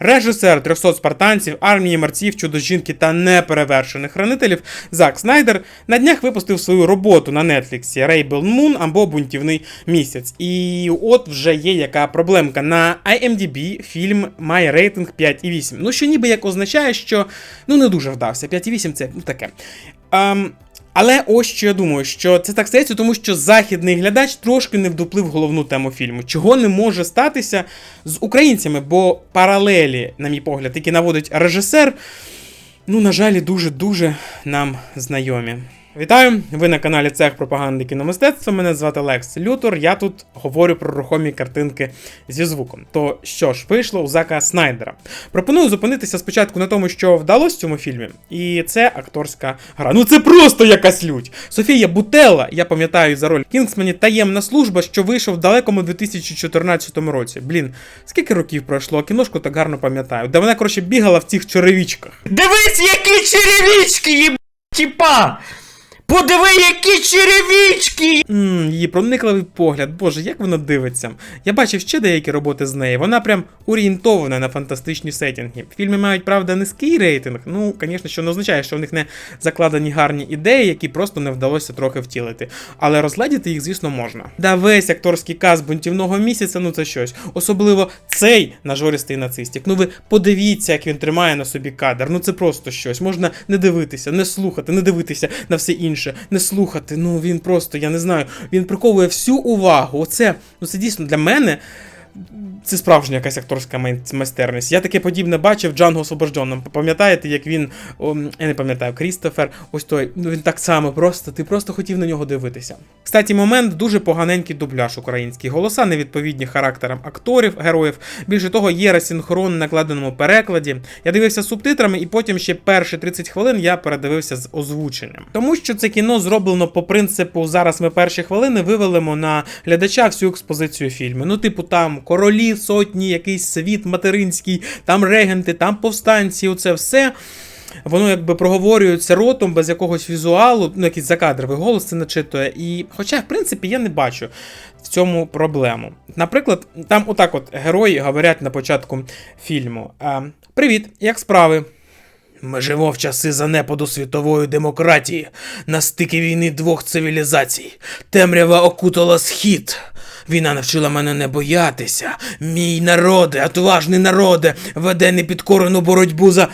Режисер 300 спартанців, армії мерців, чудо-жінки та неперевершених хранителів Зак Снайдер на днях випустив свою роботу на Нетфліксі Rainbow Moon або Бунтівний місяць. І от вже є яка проблемка. На IMDb фільм має рейтинг 5,8. Ну, що ніби як означає, що ну не дуже вдався. 5,8 це ну таке. Ем, але ось що я думаю, що це так стається, тому що західний глядач трошки не вдуплив головну тему фільму, чого не може статися з українцями, бо паралелі, на мій погляд, які наводить режисер, ну, на жаль, дуже-дуже нам знайомі. Вітаю! Ви на каналі Цех пропаганди кіномистецтва. Мене звати Лекс Лютор. Я тут говорю про рухомі картинки зі звуком. То що ж, вийшло у Зака Снайдера. Пропоную зупинитися спочатку на тому, що вдалося в цьому фільмі, і це акторська гра. Ну це просто якась лють. Софія Бутелла, я пам'ятаю за роль Кінгсмені, таємна служба, що вийшов в далекому 2014 році. Блін, скільки років пройшло, кіношку так гарно пам'ятаю. Де вона, коротше, бігала в цих черевичках. Дивись, які черевички, їб... тіпа! Подиви, які черевички! Ммм, її проникливий погляд, боже, як вона дивиться. Я бачив ще деякі роботи з неї. Вона прям орієнтована на фантастичні сеттінги. Фільми мають, правда, низький рейтинг. Ну, звісно, що не означає, що в них не закладені гарні ідеї, які просто не вдалося трохи втілити. Але розгледіти їх, звісно, можна. Да, весь акторський каз бунтівного місяця, ну це щось. Особливо цей нажористий нацистік. Ну ви подивіться, як він тримає на собі кадр. Ну це просто щось. Можна не дивитися, не слухати, не дивитися на все інше, не слухати. Ну він просто, я не знаю, він приковує всю увагу. Оце, ну це дійсно для мене. Це справжня якась акторська майстерність. Я таке подібне бачив Джанго Освобожденном. Пам'ятаєте, як він. о, я не пам'ятаю, Крістофер, ось той. Ну він так само просто, ти просто хотів на нього дивитися. Кстати, момент дуже поганенький дубляж український. Голоса невідповідні характерам акторів, героїв. Більше того, є ресінхрон на накладеному перекладі. Я дивився субтитрами, і потім ще перші 30 хвилин я передивився з озвученням. Тому що це кіно зроблено по принципу зараз ми перші хвилини вивелимо на глядача всю експозицію фільму. Ну, типу, там королі, сотні, якийсь світ материнський, там регенти, там повстанці, оце все. Воно якби проговорюється ротом без якогось візуалу, ну якийсь закадровий голос це начитує. І, хоча, в принципі, я не бачу в цьому проблему. Наприклад, там отак от герої говорять на початку фільму: Привіт, як справи? Ми живемо в часи занепаду світової демократії на стикі війни двох цивілізацій. Темрява окутала схід. Війна навчила мене не боятися. Мій народе, отважний народе, веде непідкорену боротьбу за.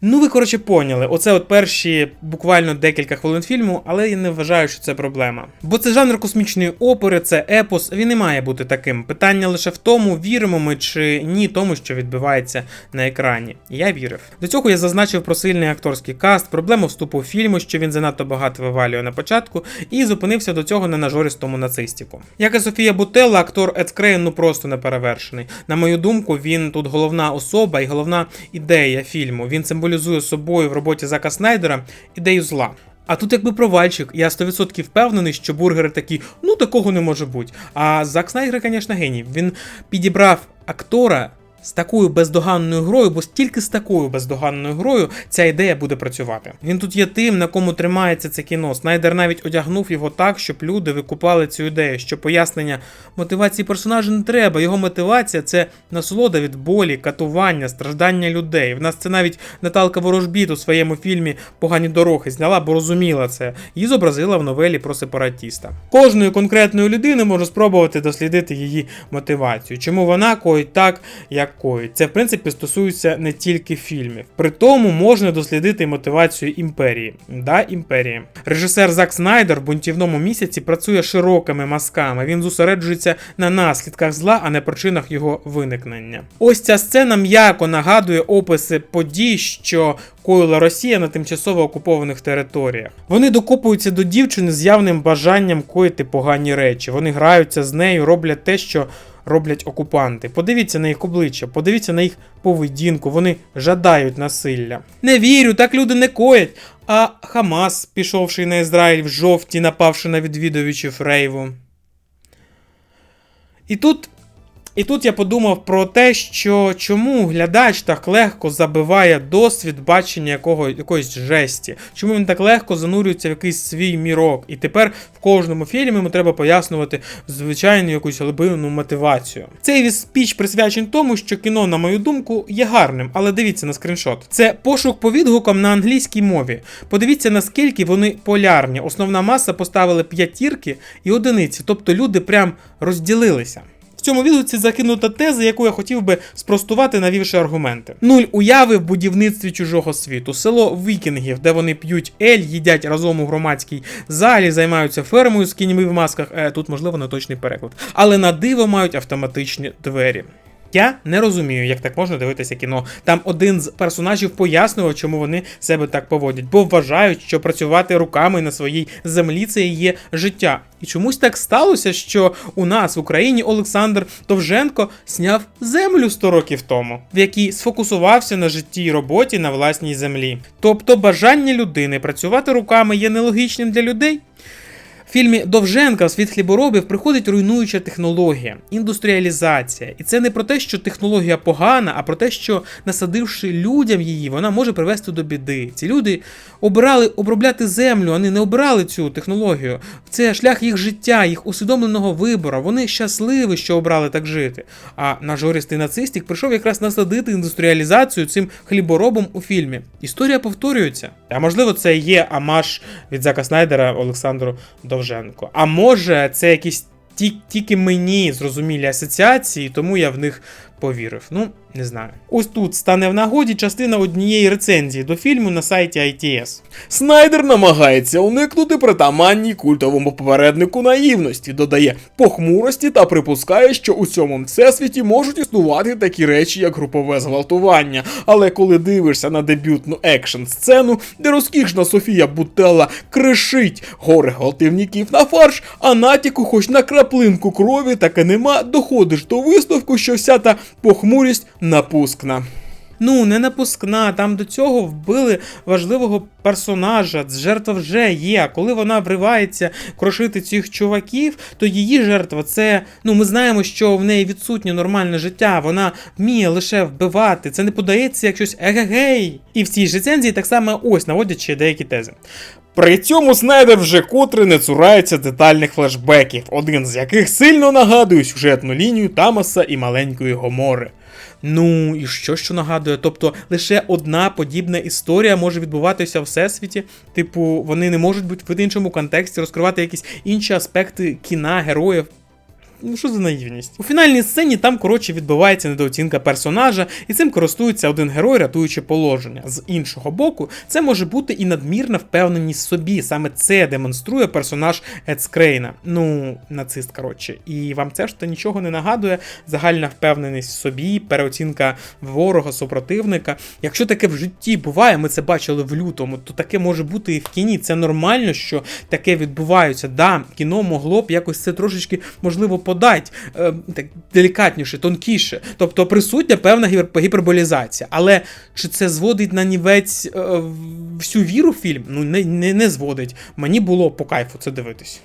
Ну, ви коротше поняли. Оце от перші буквально декілька хвилин фільму, але я не вважаю, що це проблема. Бо це жанр космічної опери, це епос, він не має бути таким. Питання лише в тому, віримо ми чи ні тому, що відбувається на екрані. Я вірив. До цього я зазначив про сильний акторський каст, проблему вступу в фільму, що він занадто багато вивалює на початку, і зупинився до цього на нажористому нацистіку. Як і Софія Бутелла, актор Ед Скрейн ну просто неперевершений. На мою думку, він тут головна особа і головна ідея фільму. Він символізує собою в роботі Зака Снайдера ідею зла. А тут якби провальчик, я 100% впевнений, що бургери такі, ну такого не може бути. А Зак Снайдер, звісно, геній. Він підібрав актора з такою бездоганною грою, бо тільки з такою бездоганною грою ця ідея буде працювати. Він тут є тим, на кому тримається це кіно. Снайдер навіть одягнув його так, щоб люди викупали цю ідею, що пояснення мотивації персонажа не треба. Його мотивація це насолода від болі, катування, страждання людей. В нас це навіть Наталка Ворожбіт у своєму фільмі Погані дороги зняла, бо розуміла це. Її зобразила в новелі про сепаратіста. Кожної конкретної людини може спробувати дослідити її мотивацію. Чому вона коїть так, як коїть. Це в принципі стосується не тільки фільмів. При тому можна дослідити мотивацію імперії. Да, імперії. Режисер Зак Снайдер в бунтівному місяці працює широкими мазками. Він зосереджується на наслідках зла, а не причинах його виникнення. Ось ця сцена м'яко нагадує описи подій, що коїла Росія на тимчасово окупованих територіях. Вони докопуються до дівчини з явним бажанням коїти погані речі. Вони граються з нею, роблять те, що роблять окупанти. Подивіться на їх обличчя, подивіться на їх поведінку, вони жадають насилля. Не вірю, так люди не коять. А Хамас, пішовши на Ізраїль в жовті, напавши на відвідувачів рейву. І тут І тут я подумав про те, що чому глядач так легко забиває досвід бачення якого, якоїсь жесті, чому він так легко занурюється в якийсь свій мірок. І тепер в кожному фільмі йому треба пояснювати звичайну якусь глибинну мотивацію. Цей спіч присвячений тому, що кіно, на мою думку, є гарним, але дивіться на скріншот. Це пошук по відгукам на англійській мові. Подивіться, наскільки вони полярні. Основна маса поставили п'ятірки і одиниці, тобто люди прям розділилися. Цьому відгуці закинута теза, яку я хотів би спростувати, навівши аргументи. Нуль уяви в будівництві чужого світу, село вікінгів, де вони п'ють ель, їдять разом у громадській залі, займаються фермою з кіньми в масках. Е, тут можливо не точний переклад, але на диво мають автоматичні двері. Я не розумію, як так можна дивитися кіно. Там один з персонажів пояснював, чому вони себе так поводять, бо вважають, що працювати руками на своїй землі це і є життя. І чомусь так сталося, що у нас в Україні Олександр Довженко сняв землю 100 років тому, в якій сфокусувався на житті і роботі на власній землі. Тобто бажання людини працювати руками є нелогічним для людей. В фільмі Довженка в світ хліборобів приходить руйнуюча технологія, індустріалізація. І це не про те, що технологія погана, а про те, що насадивши людям її, вона може привести до біди. Ці люди обирали обробляти землю, вони не обирали цю технологію. Це шлях їх життя, їх усвідомленого вибору. Вони щасливі, що обрали так жити. А наш гористий нацистік прийшов якраз насадити індустріалізацію цим хліборобом у фільмі. Історія повторюється. А можливо, це є амаш від Зака Снайдера Олександру Довженко. А може, це якісь ті- тільки мені зрозумілі асоціації, тому я в них повірив. Ну, не знаю. Ось тут стане в нагоді частина однієї рецензії до фільму на сайті ITS. Снайдер намагається уникнути притаманній культовому попереднику наївності, додає похмурості та припускає, що у цьому всесвіті можуть існувати такі речі, як групове зґвалтування. Але коли дивишся на дебютну екшн сцену, де розкішна Софія Бутелла кришить гори гвалтівників на фарш, а натяку хоч на краплинку крові таки нема, доходиш до висновку, що вся та похмурість напускна. Ну, не напускна, там до цього вбили важливого персонажа. Жертва вже є. Коли вона вривається крошити цих чуваків, то її жертва це. Ну, ми знаємо, що в неї відсутнє нормальне життя. Вона вміє лише вбивати. Це не подається як щось егегей. І в цій рецензії так само ось наводять ще деякі тези. При цьому Снайдер вже котре не цурається детальних флешбеків, один з яких сильно нагадує сюжетну лінію Тамаса і маленької Гомори. Ну і що що нагадує? Тобто лише одна подібна історія може відбуватися в всесвіті. Типу, вони не можуть бути в іншому контексті, розкривати якісь інші аспекти кіна, героїв. Ну, що за наївність? У фінальній сцені там, коротше, відбувається недооцінка персонажа, і цим користується один герой, рятуючи положення. З іншого боку, це може бути і надмірна впевненість собі. Саме це демонструє персонаж Ецкрейна. Ну, нацист, коротше. І вам це ж то нічого не нагадує. Загальна впевненість в собі, переоцінка ворога, супротивника. Якщо таке в житті буває, ми це бачили в лютому, то таке може бути і в кіні. Це нормально, що таке відбувається. Да, кіно могло б якось це трошечки можливо подати е, так делікатніше, тонкіше. Тобто присутня певна гіпер- гіперболізація. Але чи це зводить на нівець е, всю віру в фільм? Ну не, не, не зводить. Мені було по кайфу це дивитись.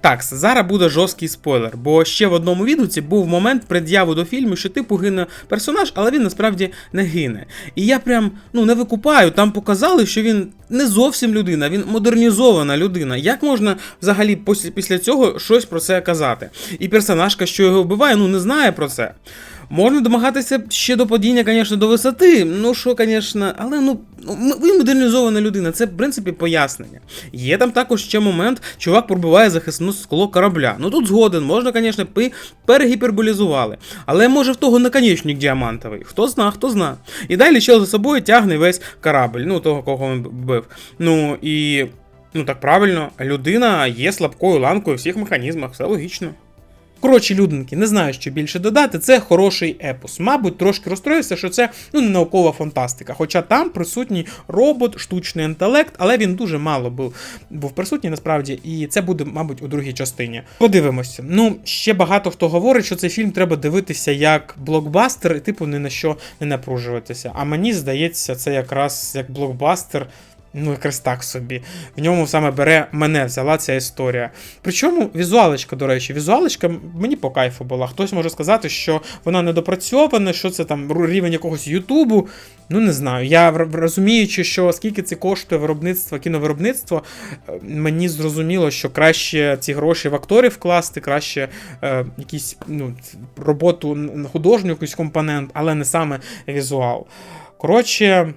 Так, зараз буде жорсткий спойлер, бо ще в одному відгуці був момент пред'яву до фільму, що типу гине персонаж, але він насправді не гине. І я прям ну не викупаю. Там показали, що він не зовсім людина, він модернізована людина. Як можна взагалі після, цього щось про це казати? І персонажка, що його вбиває, ну не знає про це. Можна домагатися ще до падіння, звісно, до висоти. Ну що, звісно, але ну м- він модернізована людина, це в принципі пояснення. Є там також ще момент, чувак пробиває захисне скло корабля. Ну тут згоден, можна, звісно, перегіперболізували. Але може в того наконечник діамантовий. Хто зна, хто зна. І далі чел за собою тягне весь корабль, ну того, кого він бив. Ну і. Ну так правильно, людина є слабкою ланкою у всіх механізмах, все логічно. Коротше, людинки, не знаю, що більше додати. Це хороший епос. Мабуть, трошки розстроївся, що це ну не наукова фантастика. Хоча там присутній робот, штучний інтелект, але він дуже мало був, був присутній насправді, і це буде, мабуть, у другій частині. Подивимося. Ну, ще багато хто говорить, що цей фільм треба дивитися як блокбастер, і типу ні на що не напружуватися. А мені здається, це якраз як блокбастер. Ну, якраз так собі. В ньому саме бере мене, взяла ця історія. Причому візуалочка, до речі, візуалочка мені по кайфу була. Хтось може сказати, що вона недопрацьована, що це там рівень якогось Ютубу. Ну, не знаю. Я розуміючи, що скільки це коштує виробництво, кіновиробництво, е, мені зрозуміло, що краще ці гроші в акторів вкласти, краще е, якісь ну, роботу художню, якийсь компонент, але не саме візуал. Коротше.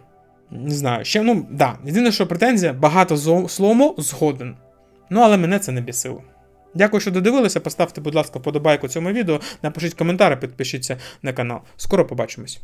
Не знаю, ще, ну, да. Єдине, що претензія, багато слому згоден. Ну, але мене це не бісило. Дякую, що додивилися. Поставте, будь ласка, вподобайку цьому відео, напишіть коментар, підпишіться на канал. Скоро побачимось.